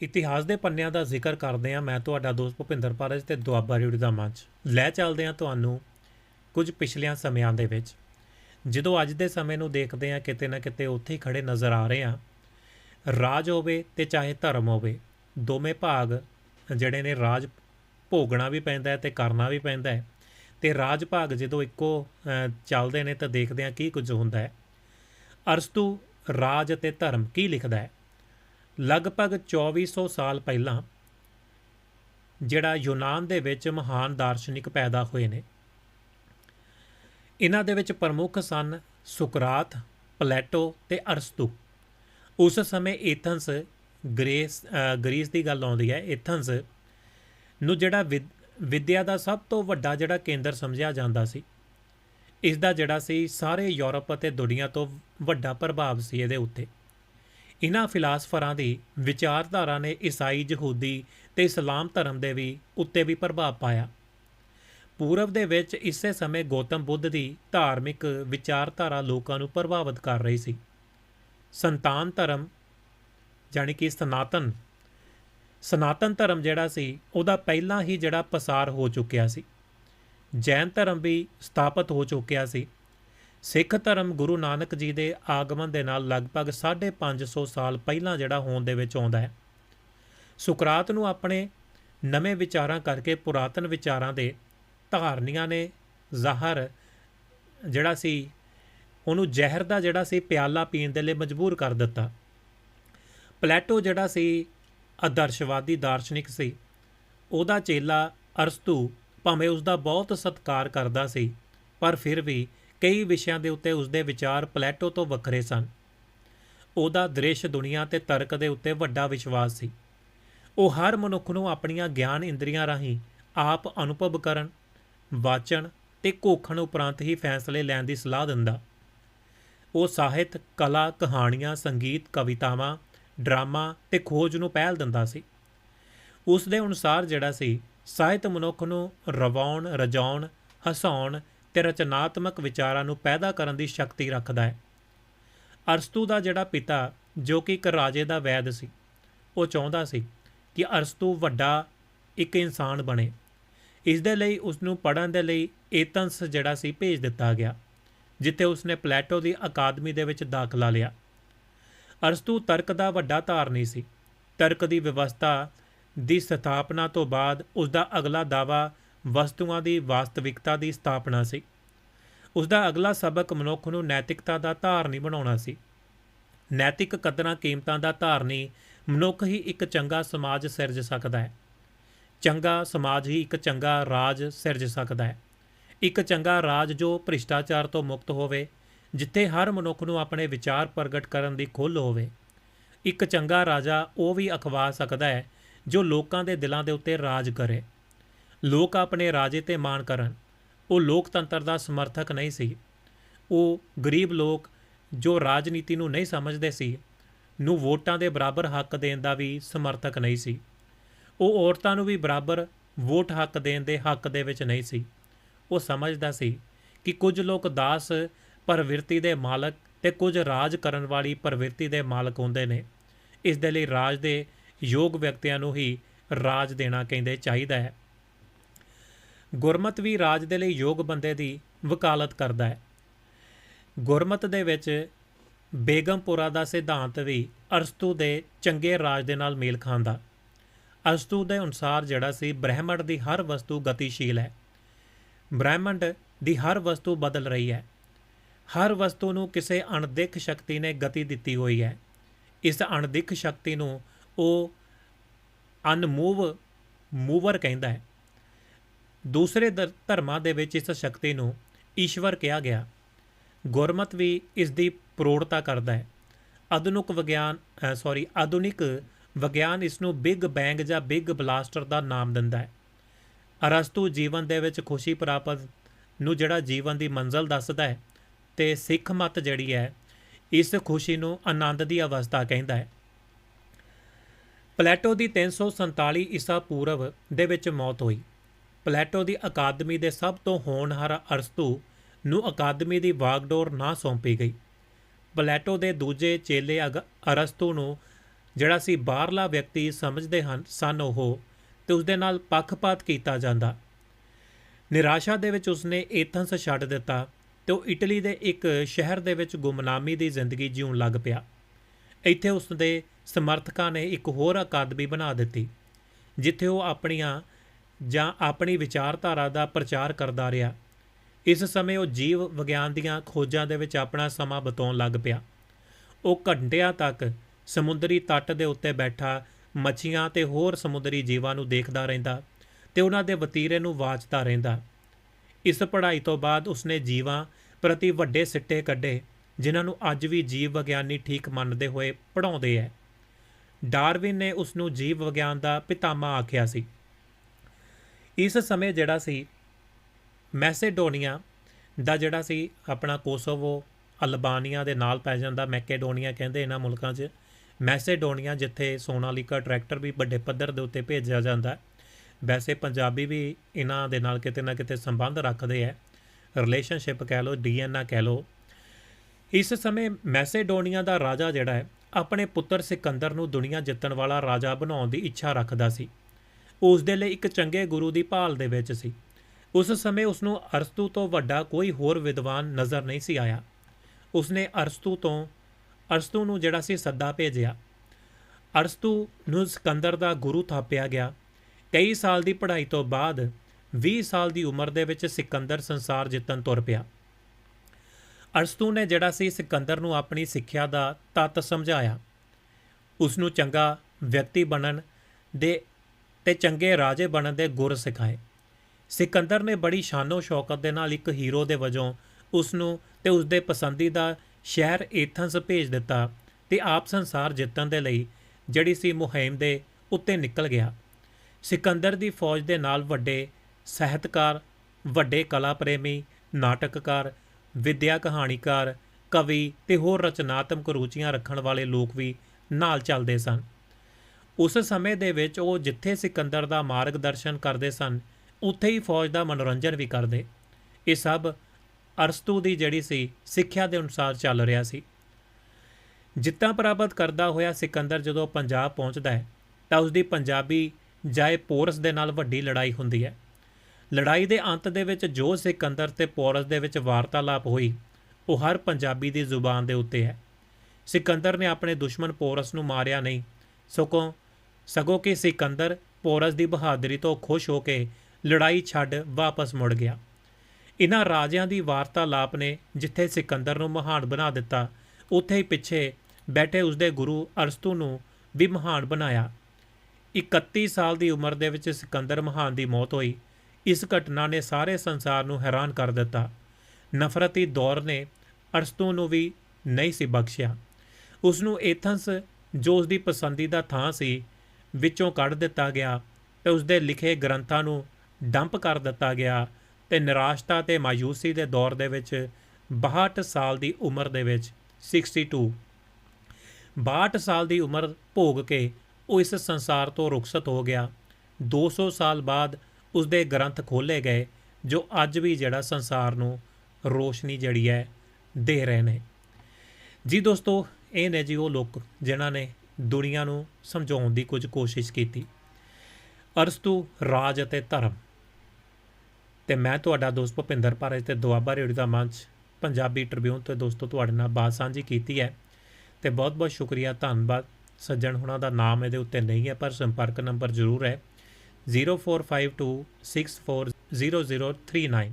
ਇਤਿਹਾਸ ਦੇ ਪੰਨਿਆਂ ਦਾ ਜ਼ਿਕਰ ਕਰਦੇ ਹਾਂ। ਮੈਂ ਤੁਹਾਡਾ ਦੋਸਤ ਭੁਪਿੰਦਰ ਪਾਰਜ ਤੇ ਦੁਆਬਾ ਰੇਡੀਓ ਦਾ ਮੰਚ। ਲੈ ਚੱਲਦੇ ਹਾਂ ਤੁਹਾਨੂੰ ਕੁਝ ਪਿਛਲਿਆਂ ਸਮਿਆਂ ਦੇ ਵਿੱਚ। ਜਦੋਂ ਅੱਜ ਦੇ ਸਮੇਂ ਨੂੰ ਦੇਖਦੇ ਹਾਂ, ਕਿਤੇ ਨਾ ਕਿਤੇ ਉੱਥੇ ਹੀ ਖੜੇ ਨਜ਼ਰ ਆ ਰਹੇ ਹਾਂ। ਰਾਜ ਹੋਵੇ ਤੇ ਚਾਹੇ ਧਰਮ ਹੋਵੇ, ਦੋਵੇਂ ਭਾਗ ਜਿਹੜੇ ਨੇ ਰਾਜ ਭੋਗਣਾ ਵੀ ਪੈਂਦਾ ਹੈ ਤੇ ਕਰਨਾ ਵੀ ਪੈਂਦਾ ਹੈ। ਤੇ ਰਾਜ ਭਾਗ ਜਦੋਂ ਇੱਕੋ ਚੱਲਦੇ ਨੇ ਤਾਂ ਦੇਖਦੇ ਹਾਂ ਕੀ ਕੁਝ ਹੁੰਦਾ ਹੈ। ਅਰਸਤੂ ਰਾਜ ਅਤੇ ਧਰਮ ਕੀ ਲਿਖਦਾ ਹੈ? ਲਗਭਗ 2400 ਸਾਲ ਪਹਿਲਾਂ ਜਿਹੜਾ ਯੂਨਾਨ ਦੇ ਵਿੱਚ ਮਹਾਨ ਦਾਰਸ਼ਨਿਕ ਪੈਦਾ ਹੋਏ ਨੇ। ਇਹਨਾਂ ਦੇ ਵਿੱਚ ਪ੍ਰਮੁੱਖ ਸਨ ਸੁਕਰਾਤ ਪਲੇਟੋ ਤੇ ਅਰਸਤੂ। ਉਸ ਸਮੇਂ ਏਥਨਸ ਗ੍ਰੇਸ ਅ, ਗ੍ਰੀਸ ਦੀ ਗੱਲ ਆਉਂਦੀ ਹੈ। ਏਥਨਸ ਨੂੰ ਜਿਹੜਾ ਵਿਦ- ਵਿੱਦਿਆ ਦਾ ਸਭ ਤੋਂ ਵੱਡਾ ਜਿਹੜਾ ਕੇਂਦਰ ਸਮਝਿਆ ਜਾਂਦਾ ਸੀ। ਇਸ ਦਾ ਜਿਹੜਾ ਸੀ ਸਾਰੇ ਯੂਰਪ ਅਤੇ ਦੁਨੀਆ ਤੋਂ ਵੱਡਾ ਪ੍ਰਭਾਵ ਸੀ ਇਹਦੇ ਉੱਤੇ। ਇਹਨਾਂ ਫਿਲਾਸਫਰਾਂ ਦੀ ਵਿਚਾਰਧਾਰਾ ਨੇ ਈਸਾਈ, ਯਹੂਦੀ ਤੇ ਇਸਲਾਮ ਧਰਮ ਦੇ ਵੀ ਉੱਤੇ ਵੀ ਪ੍ਰਭਾਵ ਪਾਇਆ। ਪੂਰਬ ਦੇ ਵਿੱਚ ਇਸੇ ਸਮੇਂ ਗੌਤਮ ਬੁੱਧ ਦੀ ਧਾਰਮਿਕ ਵਿਚਾਰਧਾਰਾ ਲੋਕਾਂ ਨੂੰ ਪ੍ਰਭਾਵਿਤ ਕਰ ਰਹੀ ਸੀ। ਸੰਤਾਨ ਧਰਮ, ਜਾਣੀ ਕਿ ਸਨਾਤਨ ਸਨਾਤਨ ਧਰਮ ਜਿਹੜਾ ਸੀ, ਉਹਦਾ ਪਹਿਲਾਂ ਹੀ ਜਿਹੜਾ ਪਸਾਰ ਹੋ ਚੁੱਕਿਆ ਸੀ। ਜੈਨ ਧਰਮ ਵੀ ਸਥਾਪਿਤ ਹੋ ਚੁੱਕਿਆ ਸੀ। ਸਿੱਖ ਧਰਮ ਗੁਰੂ ਨਾਨਕ ਜੀ ਦੇ ਆਗਮਨ ਦੇ ਨਾਲ ਲਗਭਗ 550 ਸਾਲ ਪਹਿਲਾਂ ਜਿਹੜਾ ਹੋਣ ਦੇ ਵਿੱਚ ਆਉਂਦਾ ਹੈ। ਸੁਕਰਾਤ ਨੂੰ ਆਪਣੇ ਨਵੇਂ ਵਿਚਾਰਾਂ ਕਰਕੇ ਪੁਰਾਤਨ ਵਿਚਾਰਾਂ ਦੇ ਧਾਰਨੀਆਂ ਨੇ ਜ਼ਾਹਰ ਜਿਹੜਾ ਸੀ, ਉਹਨੂੰ ਜ਼ਹਿਰ ਦਾ ਜਿਹੜਾ ਸੀ ਪਿਆਲਾ ਪੀਣ ਦੇ ਲਈ ਮਜਬੂਰ ਕਰ ਦਿੱਤਾ। ਪਲੇਟੋ ਜਿਹੜਾ ਸੀ ਆਦਰਸ਼ਵਾਦੀ ਦਾਰਸ਼ਨਿਕ ਸੀ, ਉਹਦਾ ਚੇਲਾ ਅਰਸਤੂ ਭਾਵੇਂ ਉਸ ਦਾ ਬਹੁਤ ਸਤਿਕਾਰ ਕਰਦਾ ਸੀ, ਪਰ ਫਿਰ ਵੀ ਕਈ ਵਿਸ਼ਿਆਂ ਦੇ ਉੱਤੇ ਉਸ ਦੇ ਵਿਚਾਰ ਪਲੈਟੋ ਤੋਂ ਵੱਖਰੇ ਸਨ। ਉਹਦਾ ਦ੍ਰਿਸ਼ ਦੁਨੀਆ ਤੇ ਤਰਕ ਦੇ ਉੱਤੇ ਵੱਡਾ ਵਿਸ਼ਵਾਸ ਸੀ। ਉਹ ਹਰ ਮਨੁੱਖ ਨੂੰ ਆਪਣੀਆਂ ਗਿਆਨ ਇੰਦਰੀਆਂ ਰਾਹੀਂ ਆਪ ਅਨੁਭਵ ਕਰਨ, ਵਾਚਣ ਤੇ ਘੋਖਣ ਉਪਰੰਤ ਹੀ ਫੈਸਲੇ ਲੈਣ ਦੀ ਸਲਾਹ ਦਿੰਦਾ। ਉਹ ਸਾਹਿਤ, ਕਲਾ, ਕਹਾਣੀਆਂ, ਸੰਗੀਤ, ਕਵਿਤਾਵਾਂ, ਡਰਾਮਾ ਤੇ ਖੋਜ ਨੂੰ ਪਹਿਲ ਦਿੰਦਾ ਸੀ। ਉਸ ਦੇ ਅਨੁਸਾਰ ਜਿਹੜਾ ਸੀ, ਸਾਹਿਤ ਮਨੁੱਖ ਨੂੰ ਰਵਾਉਣ, ਰਜਾਉਣ, ਹਸਾਉਣ ਤੇ ਰਚਨਾਤਮਕ ਵਿਚਾਰਾਂ ਨੂੰ ਪੈਦਾ ਕਰਨ ਦੀ ਸ਼ਕਤੀ ਰੱਖਦਾ ਹੈ। ਅਰਸਤੂ ਦਾ ਜਿਹੜਾ ਪਿਤਾ, ਜੋ ਕਿ ਇੱਕ ਰਾਜੇ ਦਾ ਵੈਦ ਸੀ, ਉਹ ਚਾਹੁੰਦਾ ਸੀ ਕਿ ਅਰਸਤੂ ਵੱਡਾ ਇੱਕ ਇਨਸਾਨ ਬਣੇ। ਇਸ ਦੇ ਲਈ ਉਸ ਨੂੰ ਪੜ੍ਹਨ ਦੇ ਲਈ ਏਥਨਸ ਜਿਹੜਾ ਸੀ ਭੇਜ ਦਿੱਤਾ ਗਿਆ, ਜਿੱਥੇ ਉਸਨੇ ਪਲੇਟੋ ਦੀ ਅਕਾਦਮੀ ਦੇ ਵਿੱਚ ਦਾਖਲਾ ਲਿਆ। ਅਰਸਤੂ ਤਰਕ ਦਾ ਵੱਡਾ ਧਾਰਨੀ ਸੀ। ਤਰਕ ਦੀ ਵਿਵਸਥਾ ਦੀ ਸਥਾਪਨਾ ਤੋਂ ਬਾਅਦ ਉਸ ਦਾ ਅਗਲਾ ਦਾਵਾ ਵਸਤੂਆਂ ਦੀ ਵਾਸਤਵਿਕਤਾ ਦੀ ਸਥਾਪਨਾ ਸੀ। ਉਸ ਦਾ ਅਗਲਾ ਸਬਕ ਮਨੁੱਖ ਨੂੰ ਨੈਤਿਕਤਾ ਦਾ ਧਾਰਨੀ ਬਣਾਉਣਾ ਸੀ। ਨੈਤਿਕ ਕਦਰਾਂ ਕੀਮਤਾਂ ਦਾ ਧਾਰਨੀ ਮਨੁੱਖ ਹੀ ਇੱਕ ਚੰਗਾ ਸਮਾਜ ਸਿਰਜ ਸਕਦਾ ਹੈ। ਚੰਗਾ ਸਮਾਜ ਹੀ ਇੱਕ ਚੰਗਾ ਰਾਜ ਸਿਰਜ ਸਕਦਾ ਹੈ। ਇੱਕ ਚੰਗਾ ਰਾਜ ਜੋ ਭ੍ਰਿਸ਼ਟਾਚਾਰ ਤੋਂ ਮੁਕਤ ਹੋਵੇ, ਜਿੱਥੇ ਹਰ ਮਨੁੱਖ ਨੂੰ ਆਪਣੇ ਵਿਚਾਰ ਪ੍ਰਗਟ ਕਰਨ ਦੀ ਖੁੱਲ੍ਹ ਹੋਵੇ। ਇੱਕ ਚੰਗਾ ਰਾਜਾ ਉਹ ਵੀ ਅਖਵਾ ਸਕਦਾ ਹੈ ਜੋ ਲੋਕਾਂ ਦੇ ਦਿਲਾਂ ਦੇ ਉੱਤੇ ਰਾਜ ਕਰੇ। ਲੋਕ ਆਪਣੇ ਰਾਜੇ ਤੇ ਮਾਣ ਕਰਨ। ਉਹ ਲੋਕਤੰਤਰ ਦਾ ਸਮਰਥਕ ਨਹੀਂ ਸੀ। ਉਹ ਗਰੀਬ ਲੋਕ ਜੋ ਰਾਜਨੀਤੀ ਨੂੰ ਨਹੀਂ ਸਮਝਦੇ ਸੀ, ਨੂੰ ਵੋਟਾਂ ਦੇ ਬਰਾਬਰ ਹੱਕ ਦੇਣ ਦਾ ਵੀ ਸਮਰਥਕ ਨਹੀਂ ਸੀ। ਉਹ ਔਰਤਾਂ ਨੂੰ ਵੀ ਬਰਾਬਰ ਵੋਟ ਹੱਕ ਦੇਣ ਦੇ ਹੱਕ ਦੇ ਵਿੱਚ ਨਹੀਂ ਸੀ। ਉਹ ਸਮਝਦਾ ਸੀ ਕਿ ਕੁਝ ਲੋਕ ਦਾਸ ਪ੍ਰਵਿਰਤੀ ਦੇ ਮਾਲਕ ਤੇ ਕੁਝ ਰਾਜ ਕਰਨ ਵਾਲੀ ਪ੍ਰਵਿਰਤੀ ਦੇ ਮਾਲਕ ਹੁੰਦੇ ਨੇ। ਇਸ ਦੇ ਲਈ ਰਾਜ ਦੇ ਯੋਗ ਵਿਅਕਤੀਆਂ ਨੂੰ ਹੀ ਰਾਜ ਦੇਣਾ ਕਹਿੰਦੇ ਚਾਹੀਦਾ ਹੈ। ਗੁਰਮਤ ਵੀ ਰਾਜ ਦੇ ਲਈ ਯੋਗ ਬੰਦੇ ਦੀ ਵਕਾਲਤ ਕਰਦਾ ਹੈ। ਗੁਰਮਤ ਦੇ ਵਿੱਚ ਬੇਗਮਪੁਰਾ ਦਾ ਸਿਧਾਂਤ ਵੀ ਅਰਸਤੂ ਦੇ ਚੰਗੇ ਰਾਜ ਦੇ ਨਾਲ ਮੇਲ ਖਾਂਦਾ ਅਰਸਤੂ ਦੇ ਅਨੁਸਾਰ ਜਿਹੜਾ ਸੀ, ਬ੍ਰਹਿਮੰਡ ਦੀ ਹਰ ਵਸਤੂ ਗਤੀਸ਼ੀਲ ਹੈ। ਬ੍ਰਹਿਮੰਡ ਦੀ ਹਰ ਵਸਤੂ ਬਦਲ ਰਹੀ ਹੈ। ਹਰ ਵਸਤੂ ਨੂੰ ਕਿਸੇ ਅਣਦਿੱਖ ਸ਼ਕਤੀ ਨੇ ਗਤੀ ਦਿੱਤੀ ਹੋਈ ਹੈ। ਇਸ ਅਣਦਿੱਖ ਸ਼ਕਤੀ ਨੂੰ ਉਹ ਅਨਮੂਵ ਮੂਵਰ ਕਹਿੰਦਾ ਹੈ। ਦੂਸਰੇ ਦਰ- ਧਰਮਾਂ ਦੇ ਵਿੱਚ ਇਸ ਸ਼ਕਤੀ ਨੂੰ ਈਸ਼ਵਰ ਕਿਹਾ ਗਿਆ। ਗੁਰਮਤ ਵੀ ਇਸ ਦੀ ਪ੍ਰੋੜਤਾ ਕਰਦਾ ਹੈ। ਆਧੁਨਿਕ ਵਿਗਿਆਨ ਸੌਰੀ ਆਧੁਨਿਕ ਵਿਗਿਆਨ ਇਸ ਨੂੰ ਬਿਗ ਬੈਂਗ ਜਾਂ ਬਿਗ ਬਲਾਸਟਰ ਦਾ ਨਾਮ ਦਿੰਦਾ ਹੈ। ਅਰਸਤੂ ਜੀਵਨ ਦੇ ਵਿੱਚ ਖੁਸ਼ੀ ਪ੍ਰਾਪਤ ਨੂੰ ਜਿਹੜਾ ਜੀਵਨ ਦੀ ਮੰਜ਼ਲ ਦੱਸਦਾ ਹੈ ਤੇ ਸਿੱਖ ਮਤ ਜਿਹੜੀ ਹੈ, ਇਸ ਖੁਸ਼ੀ ਨੂੰ ਆਨੰਦ ਦੀ ਅਵਸਥਾ ਕਹਿੰਦਾ ਹੈ। ਪਲੇਟੋ ਦੀ 347 ਈਸਾ ਪੂਰਵ ਦੇ ਵਿੱਚ ਮੌਤ ਹੋਈ। ਪਲੇਟੋ ਦੀ ਅਕਾਦਮੀ ਦੇ ਸਭ ਤੋਂ ਹੋਣਹਾਰ ਅਰਸਤੂ ਨੂੰ ਅਕਾਦਮੀ ਦੀ ਵਾਗਡੋਰ ਨਾ ਸੌਂਪੀ ਗਈ। ਪਲੇਟੋ ਦੇ ਦੂਜੇ ਚੇਲੇ ਅਗ- ਅਰਸਤੂ ਨੂੰ ਜਿਹੜਾ ਸੀ ਬਾਹਰਲਾ ਵਿਅਕਤੀ ਸਮਝਦੇ ਹਨ, ਸਨ ਉਹ ਤੇ ਉਸ ਦੇ ਨਾਲ ਪੱਖਪਾਤ ਕੀਤਾ ਜਾਂਦਾ। ਨਿਰਾਸ਼ਾ ਦੇ ਵਿੱਚ ਉਸਨੇ ਏਥਨਸ ਛੱਡ ਦਿੱਤਾ ਤੇ ਉਹ ਇਟਲੀ ਦੇ ਇੱਕ ਸ਼ਹਿਰ ਦੇ ਵਿੱਚ ਗੁੰਮਨਾਮੀ ਦੀ ਜ਼ਿੰਦਗੀ ਜਿਉਣ ਲੱਗ ਪਿਆ। ਇੱਥੇ ਉਸ ਦੇ ਸਮਰਥਕਾਂ ਨੇ ਇੱਕ ਹੋਰ ਅਕਾਦਮੀ ਬਣਾ ਦਿੱਤੀ, ਜਿੱਥੇ ਉਹ ਆਪਣੀਆਂ ਜਾਂ ਆਪਣੀ ਵਿਚਾਰਧਾਰਾ ਦਾ ਪ੍ਰਚਾਰ ਕਰਦਾ ਰਿਹਾ। ਇਸ ਸਮੇਂ ਉਹ ਜੀਵ ਵਿਗਿਆਨ ਦੀਆਂ ਖੋਜਾਂ ਦੇ ਵਿੱਚ ਆਪਣਾ ਸਮਾਂ ਬਿਤਾਉਣ ਲੱਗ ਪਿਆ। ਉਹ ਘੰਟਿਆਂ ਤੱਕ ਸਮੁੰਦਰੀ ਤੱਟ ਦੇ ਉੱਤੇ ਬੈਠਾ, ਮੱਛੀਆਂ ਤੇ ਹੋਰ ਸਮੁੰਦਰੀ ਜੀਵਾਂ ਨੂੰ ਦੇਖਦਾ ਰਹਿੰਦਾ ਤੇ ਉਹਨਾਂ ਦੇ ਵਤੀਰੇ ਨੂੰ ਵਾਚਦਾ ਰਹਿੰਦਾ। ਇਸ ਪੜ੍ਹਾਈ ਤੋਂ ਬਾਅਦ ਉਸਨੇ ਜੀਵਾਂ ਪ੍ਰਤੀ ਵੱਡੇ ਸਿੱਟੇ ਕੱਢੇ, ਜਿਨ੍ਹਾਂ ਨੂੰ ਅੱਜ ਵੀ ਜੀਵ ਵਿਗਿਆਨੀ ਠੀਕ ਮੰਨਦੇ ਹੋਏ ਪੜਾਉਂਦੇ ਐ। ਡਾਰਵਿਨ ਨੇ ਉਸ ਨੂੰ ਜੀਵ ਵਿਗਿਆਨ ਦਾ ਪਿਤਾਮਾ ਆਖਿਆ ਸੀ। ਇਸ ਸਮੇਂ ਜਿਹੜਾ ਸੀ ਮੈਸੇਡੋਨੀਆ ਦਾ ਜਿਹੜਾ ਸੀ ਆਪਣਾ ਕੋਸੋਵੋ, ਅਲਬਾਨੀਆ ਦੇ ਨਾਲ ਪੈ ਜਾਂਦਾ, ਮੈਕੇਡੋਨੀਆ ਕਹਿੰਦੇ ਇਹਨਾਂ ਮੁਲਕਾਂ 'ਚ। ਮੈਸੇਡੋਨੀਆ ਜਿੱਥੇ ਸੋਨਾਲੀਕਾ ਟਰੈਕਟਰ ਵੀ ਵੱਡੇ ਪੱਧਰ ਦੇ ਉੱਤੇ ਭੇਜਿਆ ਜਾਂਦਾ ਵੈਸੇ ਪੰਜਾਬੀ ਵੀ ਇਹਨਾਂ ਦੇ ਨਾਲ ਕਿਤੇ ਨਾ ਕਿਤੇ ਸੰਬੰਧ ਰੱਖਦੇ ਹੈ। ਰਿਲੇਸ਼ਨਸ਼ਿਪ ਕਹਿ ਲਓ, ਡੀਐਨਏ ਕਹਿ ਲਓ। ਇਸ ਸਮੇਂ ਮੈਸੇਡੋਨੀਆ ਦਾ ਰਾਜਾ ਜਿਹੜਾ ਹੈ, ਆਪਣੇ ਪੁੱਤਰ ਸਿਕੰਦਰ ਨੂੰ ਦੁਨੀਆ ਜਿੱਤਣ ਵਾਲਾ ਰਾਜਾ ਬਣਾਉਣ ਦੀ ਇੱਛਾ ਰੱਖਦਾ ਸੀ। ਉਸ ਦੇ ਲਈ ਇੱਕ ਚੰਗੇ ਗੁਰੂ ਦੀ ਭਾਲ ਦੇ ਵਿੱਚ ਸੀ। ਉਸ ਸਮੇਂ ਉਸ ਨੂੰ ਅਰਸਤੂ ਤੋਂ ਵੱਡਾ ਕੋਈ ਹੋਰ ਵਿਦਵਾਨ ਨਜ਼ਰ ਨਹੀਂ ਸੀ ਆਇਆ। ਉਸਨੇ ਅਰਸਤੂ ਤੋਂ ਅਰਸਤੂ ਨੂੰ ਜਿਹੜਾ ਸੀ ਸੱਦਾ ਭੇਜਿਆ। ਅਰਸਤੂ ਨੂੰ ਸਿਕੰਦਰ ਦਾ ਗੁਰੂ ਥਾਪਿਆ ਗਿਆ। ਕਈ ਸਾਲ ਦੀ ਪੜ੍ਹਾਈ ਤੋਂ ਬਾਅਦ 20 ਸਾਲ ਦੀ ਉਮਰ ਦੇ ਵਿੱਚ ਸਿਕੰਦਰ ਸੰਸਾਰ ਜਿੱਤਣ ਤੁਰ ਪਿਆ। ਅਰਸਤੂ ਨੇ ਜਿਹੜਾ ਸੀ ਸਿਕੰਦਰ ਨੂੰ ਆਪਣੀ ਸਿੱਖਿਆ ਦਾ ਤੱਤ ਸਮਝਾਇਆ। ਉਸ ਨੂੰ ਚੰਗਾ ਵਿਅਕਤੀ ਬਣਨ ਦੇ ਤੇ ਚੰਗੇ ਰਾਜੇ ਬਣਨ ਦੇ ਗੁਰ ਸਿਖਾਏ। ਸਿਕੰਦਰ ਨੇ ਬੜੀ ਸ਼ਾਨੋ ਸ਼ੌਕਤ ਦੇ ਨਾਲ ਇੱਕ ਹੀਰੋ ਦੇ ਵਜੋਂ ਉਸ ਨੂੰ ਤੇ ਉਸ ਦੇ ਪਸੰਦੀਦਾ ਸ਼ਹਿਰ ਏਥਨਸ ਭੇਜ ਦਿੱਤਾ ਤੇ ਆਪ ਸੰਸਾਰ ਜਿੱਤਣ ਦੇ ਲਈ ਜਿਹੜੀ ਸੀ ਮੁਹਿੰਮ ਦੇ ਉੱਤੇ ਨਿਕਲ ਗਿਆ। ਸਿਕੰਦਰ ਦੀ ਫੌਜ ਦੇ ਨਾਲ ਵੱਡੇ ਸਾਹਿਤਕਾਰ, ਵੱਡੇ ਕਲਾ ਪ੍ਰੇਮੀ ਨਾਟਕਕਾਰ ਵਿਦਿਆ ਕਹਾਣੀਕਾਰ ਕਵੀ ਤੇ ਹੋਰ ਰਚਨਾਤਮਕ ਰੁਚੀਆਂ ਰੱਖਣ ਵਾਲੇ ਲੋਕ ਵੀ ਨਾਲ ਚੱਲਦੇ ਸਨ। ਉਸ ਸਮੇਂ ਦੇ ਵਿੱਚ ਉਹ ਜਿੱਥੇ ਸਿਕੰਦਰ ਦਾ ਮਾਰਗਦਰਸ਼ਨ ਕਰਦੇ ਸਨ, ਉੱਥੇ ਹੀ ਫੌਜ ਦਾ ਮਨੋਰੰਜਨ ਵੀ ਕਰਦੇ। ਇਹ ਸਭ ਅਰਸਤੂ ਦੀ ਜਿਹੜੀ ਸੀ ਸਿੱਖਿਆ ਦੇ ਅਨੁਸਾਰ ਚੱਲ ਰਿਹਾ ਸੀ। ਜਿੱਤਾਂ ਪ੍ਰਾਪਤ ਕਰਦਾ ਹੋਇਆ ਸਿਕੰਦਰ ਜਦੋਂ ਪੰਜਾਬ ਪਹੁੰਚਦਾ ਹੈ, ਤਾਂ ਉਸ ਦੀ ਪੰਜਾਬੀ ਜਾਏ ਪੋਰਸ ਦੇ ਨਾਲ ਵੱਡੀ ਲੜਾਈ ਹੁੰਦੀ ਹੈ। ਲੜਾਈ ਦੇ ਅੰਤ ਦੇ ਵਿੱਚ ਜੋ ਸਿਕੰਦਰ ਤੇ ਪੋਰਸ ਦੇ ਵਿੱਚ ਵਾਰਤਾਲਾਪ ਹੋਈ, ਉਹ ਹਰ ਪੰਜਾਬੀ ਦੀ ਜ਼ੁਬਾਨ ਦੇ ਉੱਤੇ ਹੈ। ਸਿਕੰਦਰ ਨੇ ਆਪਣੇ ਦੁਸ਼ਮਣ ਪੋਰਸ ਨੂੰ ਮਾਰਿਆ ਨਹੀਂ, ਸਗੋਂ ਸਗੋਂ ਕਿ ਸਿਕੰਦਰ ਪੋਰਸ ਦੀ ਬਹਾਦਰੀ ਤੋਂ ਖੁਸ਼ ਹੋ ਕੇ ਲੜਾਈ ਛੱਡ ਵਾਪਸ ਮੁੜ ਗਿਆ। ਇਹਨਾਂ ਰਾਜਿਆਂ ਦੀ ਵਾਰਤਾਲਾਪ ਨੇ ਜਿੱਥੇ ਸਿਕੰਦਰ ਨੂੰ ਮਹਾਨ ਬਣਾ ਦਿੱਤਾ, ਉੱਥੇ ਹੀ ਪਿੱਛੇ ਬੈਠੇ ਉਸਦੇ ਗੁਰੂ ਅਰਸਤੂ ਨੂੰ ਵੀ ਮਹਾਨ ਬਣਾਇਆ। 31 ਸਾਲ ਦੀ ਉਮਰ ਦੇ ਵਿੱਚ ਸਿਕੰਦਰ ਮਹਾਨ ਦੀ ਮੌਤ ਹੋਈ। ਇਸ ਘਟਨਾ ਨੇ ਸਾਰੇ ਸੰਸਾਰ ਨੂੰ ਹੈਰਾਨ ਕਰ ਦਿੱਤਾ। ਨਫ਼ਰਤੀ ਦੌਰ ਨੇ ਅਰਸਤੂ ਨੂੰ ਵੀ ਨਹੀਂ ਸੀ ਬਖਸ਼ਿਆ। ਉਸ ਨੂੰ ਏਥਨਸ ਜੋ ਉਸ ਦੀ ਪਸੰਦੀਦਾ ਥਾਂ ਸੀ ਵਿੱਚੋਂ ਕੱਢ ਦਿੱਤਾ ਗਿਆ ਤੇ ਉਸ ਦੇ ਲਿਖੇ ਗ੍ਰੰਥਾਂ ਨੂੰ ਡੰਪ ਕਰ ਦਿੱਤਾ ਗਿਆ ਤੇ ਨਿਰਾਸ਼ਤਾ ਤੇ ਮਾਯੂਸੀ ਦੇ ਦੌਰ ਦੇ ਵਿੱਚ 62 ਸਾਲ ਦੀ ਉਮਰ ਦੇ ਵਿੱਚ 62 62 ਸਾਲ ਦੀ ਉਮਰ ਭੋਗ ਕੇ ਉਹ ਇਸ ਸੰਸਾਰ ਤੋਂ ਰੁਖਸਤ ਹੋ ਗਿਆ। 200 ਸਾਲ ਬਾਅਦ ਉਸ ਦੇ ਗ੍ਰੰਥ ਖੋਲੇ ਗਏ, ਜੋ ਅੱਜ ਵੀ ਜਿਹੜਾ ਸੰਸਾਰ ਨੂੰ ਰੋਸ਼ਨੀ ਜਿਹੜੀ ਹੈ ਦੇ ਰਹੇ ਨੇ। ਜੀ ਦੋਸਤੋ, ਇਹ ਨੇ ਜੀ ਉਹ ਲੋਕ ਜਿਨ੍ਹਾਂ ਨੇ ਦੁਨੀਆ ਨੂੰ ਸਮਝਾਉਣ ਦੀ ਕੁਝ ਕੋਸ਼ਿਸ਼ ਕੀਤੀ। ਅਰਸਤੂ ਰਾਜ ਅਤੇ ਧਰਮ। ਤੇ ਮੈਂ ਤੁਹਾਡਾ ਦੋਸਤ ਭੁਪਿੰਦਰ ਭਾਰਤ ਤੇ ਦੁਆਬਾ ਰੇਡੀਓ ਦਾ ਮੰਚ, ਪੰਜਾਬੀ ਟ੍ਰਿਬਿਊਨ ਤੇ ਦੋਸਤੋ ਤੁਹਾਡੇ ਨਾਲ ਬਾਤ ਸਾਂਝੀ ਕੀਤੀ ਹੈ। ਤੇ ਬਹੁਤ ਬਹੁਤ ਸ਼ੁਕਰੀਆ, ਧੰਨਵਾਦ। ਸੱਜਣ ਹੁਣਾਂ ਦਾ ਨਾਮ ਇਹਦੇ ਉੱਤੇ ਨਹੀਂ ਹੈ, ਪਰ ਸੰਪਰਕ ਨੰਬਰ ਜ਼ਰੂਰ ਹੈ। 0452640039